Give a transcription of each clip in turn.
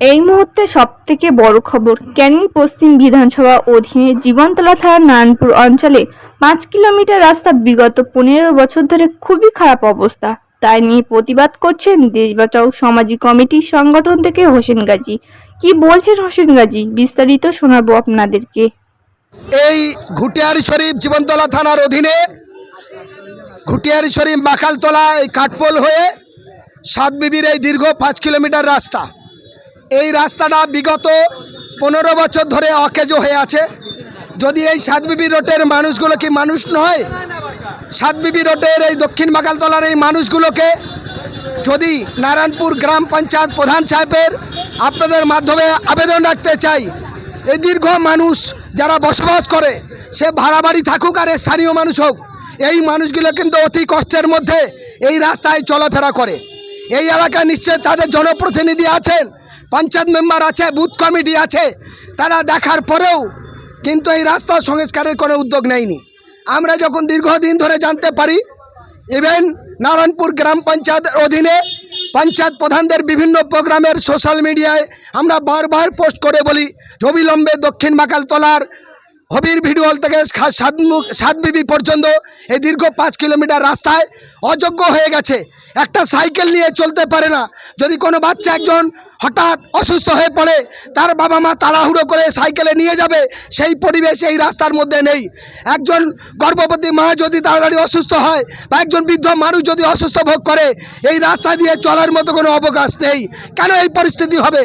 এই মুহূর্তে সবথেকে বড় খবর, ক্যানিং পশ্চিম বিধানসভা অধীনে জীবনতলা থানার নারায়ণপুর অঞ্চলে পাঁচ কিলোমিটার রাস্তা বিগত পনেরো বছর ধরে খুবই খারাপ অবস্থা। তাই নিয়ে প্রতিবাদ করছেন দেশ বাঁচাও কমিটির সংগঠন থেকে হোসেন গাজী। কি বলছেন হোসেন গাজী? বিস্তারিত শোনাবো আপনাদেরকে। এই ঘুটিয়ারি শরীফ জীবনতলা থানার অধীনে ঘুটিয়ারি শরীফ মাখালতলা এই কাঠপোল হয়ে সাতবিবির এই দীর্ঘ পাঁচ কিলোমিটার রাস্তা এই রাস্তাটা বিগত পনেরো বছর ধরে অকেজো হয়ে আছে। যদি এই সাতবিবি রোডের মানুষগুলো কি মানুষ নয়, সাতবিবি রোডের এই দক্ষিণ বাগালতলার এই মানুষগুলোকে যদি নারায়ণপুর গ্রাম পঞ্চায়েত প্রধান সাহেবের আপনাদের মাধ্যমে আবেদন রাখতে চাই, এই দীর্ঘ মানুষ যারা বসবাস করে, সে ভাড়া বাড়ি থাকুক আর স্থানীয় মানুষ হোক, এই মানুষগুলো কিন্তু অতি কষ্টের মধ্যে এই রাস্তায় চলাফেরা করে। এই এলাকায় নিশ্চয় তাদের জনপ্রতিনিধি আছেন পঞ্চায়েত মেম্বার আছে বুথ কমিটি আছে, তারা দেখার পরেও কিন্তু এই রাস্তা সংস্কারের কোনো উদ্যোগ নেয়নি। আমরা যখন দীর্ঘদিন ধরে জানতে পারি ইভেন নারায়ণপুর গ্রাম পঞ্চায়েতের অধীনে পঞ্চায়েত প্রধানদের বিভিন্ন প্রোগ্রামের সোশ্যাল মিডিয়ায় আমরা বারবার পোস্ট করে বলি, অবিলম্বে দক্ষিণ মাকালতলার হবির ভিডিওল থেকে সাতমুখ সাতবিবি পর্যন্ত এই দীর্ঘ পাঁচ কিলোমিটার রাস্তায় অযোগ্য হয়ে গেছে। একটা সাইকেল নিয়ে চলতে পারে না। যদি কোনো বাচ্চা একজন হঠাৎ অসুস্থ হয়ে পড়ে, তার বাবা মা তাড়াহুড়ো করে সাইকেলে নিয়ে যাবে, সেই পরিবেশ এই রাস্তার মধ্যে নেই। একজন গর্ভবতী মা যদি তাড়াতাড়ি অসুস্থ হয় বা একজন বৃদ্ধ মানুষ যদি অসুস্থ ভোগ করে, এই রাস্তা দিয়ে চলার মতো কোনো অবকাশ নেই। কেন এই পরিস্থিতি হবে?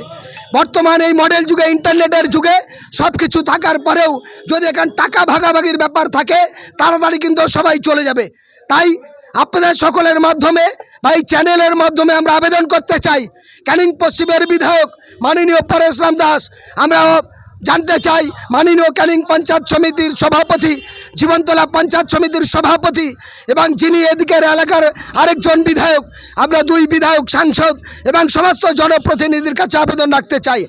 বর্তমান এই মডেল যুগে ইন্টারনেটের যুগে সব কিছু থাকার পরেও যদি এখানে টাকা ভাগাভাগির ব্যাপার থাকে, তাড়াতাড়ি কিন্তু সবাই চলে যাবে। তাই আপনাদের সকলের মাধ্যমে বা এই চ্যানেলের মাধ্যমে আমরা আবেদন করতে চাই। ক্যানিং পশ্চিমের বিধায়ক মাননীয় পরেশ রাম দাস আমরা জানতে চাই মাননীয় ক্যানিং পঞ্চায়েত সমিতির সভাপতি জীবনতলা পঞ্চায়েত সমিতির সভাপতি এবং যিনি এদিকের এলাকার আরেকজন বিধায়ক, আমরা দুই বিধায়ক, সাংসদ এবং সমস্ত জনপ্রতিনিধির কাছে আবেদন রাখতে চাই।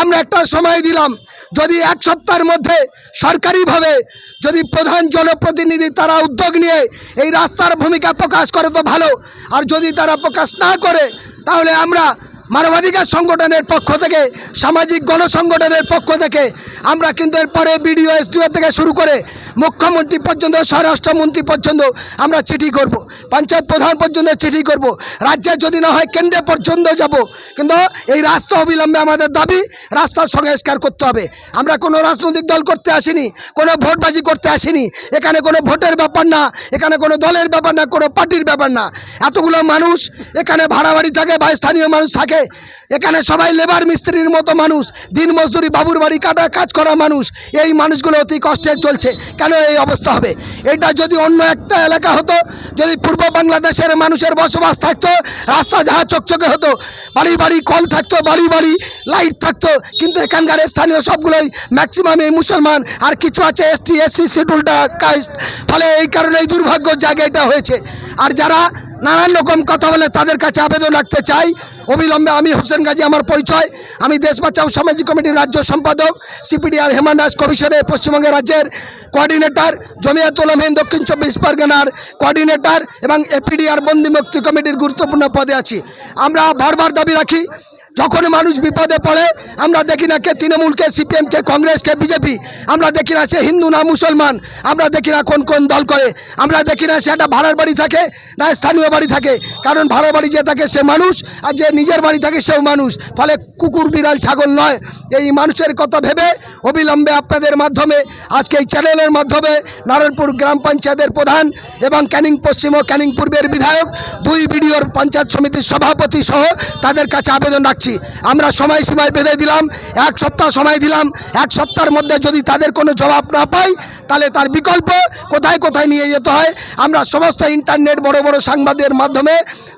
আমরা একটা সময় দিলাম, যদি এক সপ্তাহের মধ্যে সরকারিভাবে যদি প্রধান জনপ্রতিনিধি তারা উদ্যোগ নিয়ে এই রাস্তার ভূমিকা প্রকাশ করে তো ভালো, আর যদি তারা প্রকাশ না করে, তাহলে আমরা মানবাধিকার সংগঠনের পক্ষ থেকে, সামাজিক গণসংগঠনের পক্ষ থেকে, আমরা কিন্তু এরপরে বিডিও, এসডিও থেকে শুরু করে মুখ্যমন্ত্রী পর্যন্ত, স্বরাষ্ট্রমন্ত্রী পর্যন্ত আমরা চিঠি করব। পঞ্চায়েত প্রধান পর্যন্ত চিঠি করব। রাজ্যে যদি না হয় কেন্দ্রে পর্যন্ত যাব। কিন্তু এই রাস্তা অবিলম্বে আমাদের দাবি, রাস্তার সংস্কার করতে হবে। আমরা কোনো রাজনৈতিক দল করতে আসিনি, কোনো ভোটবাজি করতে আসিনি। এখানে কোনো ভোটের ব্যাপার না, এখানে কোনো দলের ব্যাপার না, কোনো পার্টির ব্যাপার না। এতগুলো মানুষ এখানে ভাড়া বাড়ি থাকে বা স্থানীয় মানুষ থাকে। এখানে সবাই লেবার মিস্ত্রির মতো মানুষ দিন মজদুরি বাবুর বাড়ি কাটা কাজ করা মানুষ। এই মানুষগুলো অতি কষ্টে চলছে। কেন এই অবস্থা হবে? এটা যদি অন্য একটা এলাকা হতো, যদি পূর্ব বাংলাদেশের মানুষের বসবাস থাকতো, রাস্তা যাহা চকচকে হতো, বাড়ি বাড়ি কল থাকতো, বাড়ি বাড়ি লাইট থাকতো, কিন্তু এখানকার স্থানীয় সবগুলোই ম্যাক্সিমাম এই মুসলমান, আর কিছু আছে এসটি এসসি শিডিউলটা কাস্ট ফলে এই কারণে এই দুর্ভাগ্য জায়গাটা হয়েছে। আর যারা নানান রকম কথা বলে তাদের কাছে আবেদন রাখতে চাই অবিলম্বে আমি হোসেন গাজী আমার পরিচয়। আমি দেশ বাঁচাও সামাজিক কমিটির রাজ্য সম্পাদক সিপিডিআর হেমান দাস কমিশনের পশ্চিমবঙ্গের রাজ্যের কোঅর্ডিনেটর জমিয়াতুল উলামহীন দক্ষিণ চব্বিশ পরগনার কোঅর্ডিনেটর এবং এপিডিআর বন্দি মুক্তি কমিটির গুরুত্বপূর্ণ পদে আছি। আমরা বারবার দাবি রাখি যখন মানুষ বিপদে পড়ে, আমরা দেখি না কে তৃণমূলকে সিপিএমকে কংগ্রেসকে বিজেপি। আমরা দেখি না সে হিন্দু না মুসলমান। আমরা দেখি না কোন কোন দল করে। আমরা দেখি না সে একটা ভাড়ার বাড়ি থাকে, না স্থানীয় বাড়ি থাকে। কারণ ভাড়া বাড়ি যে থাকে সে মানুষ, আর যে নিজের বাড়ি থাকে সেও মানুষ। ফলে কুকুর, বিড়াল, ছাগল নয়। এই মানুষের কথা ভেবে অবিলম্বে আপনাদের মাধ্যমে, আজকে এই চ্যানেলের মাধ্যমে নারায়ণপুর গ্রাম পঞ্চায়েতের প্রধান এবং ক্যানিং পশ্চিম ও ক্যানিং পূর্বের বিধায়ক, দুই বিডিওর পঞ্চায়েত সমিতির সভাপতি সহ তাদের কাছে আবেদন রাখছি। আমরা সময়সীমায় বেঁধে দিলাম, এক সপ্তাহ সময় দিলাম, এক সপ্তাহের মধ্যে যদি তাদের কোনো জবাব না পাই, তাহলে তার বিকল্প কোথায় কোথায় নিয়ে যেতে হয়? আমরা সমস্ত ইন্টারনেট বড় বড় সাংবাদিকের মাধ্যমে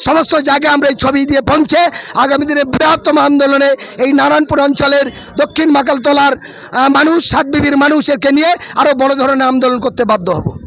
সমস্ত জায়গায় আমরা এই ছবি দিয়ে পৌঁছে আগামী দিনে বৃহত্তম আন্দোলনে এই নারায়ণপুর অঞ্চলের দক্ষিণ মাকালতলার মানুষ সাতবিবির মানুষ একে নিয়ে আরও বড় ধরনের আন্দোলন করতে বাধ্য হব।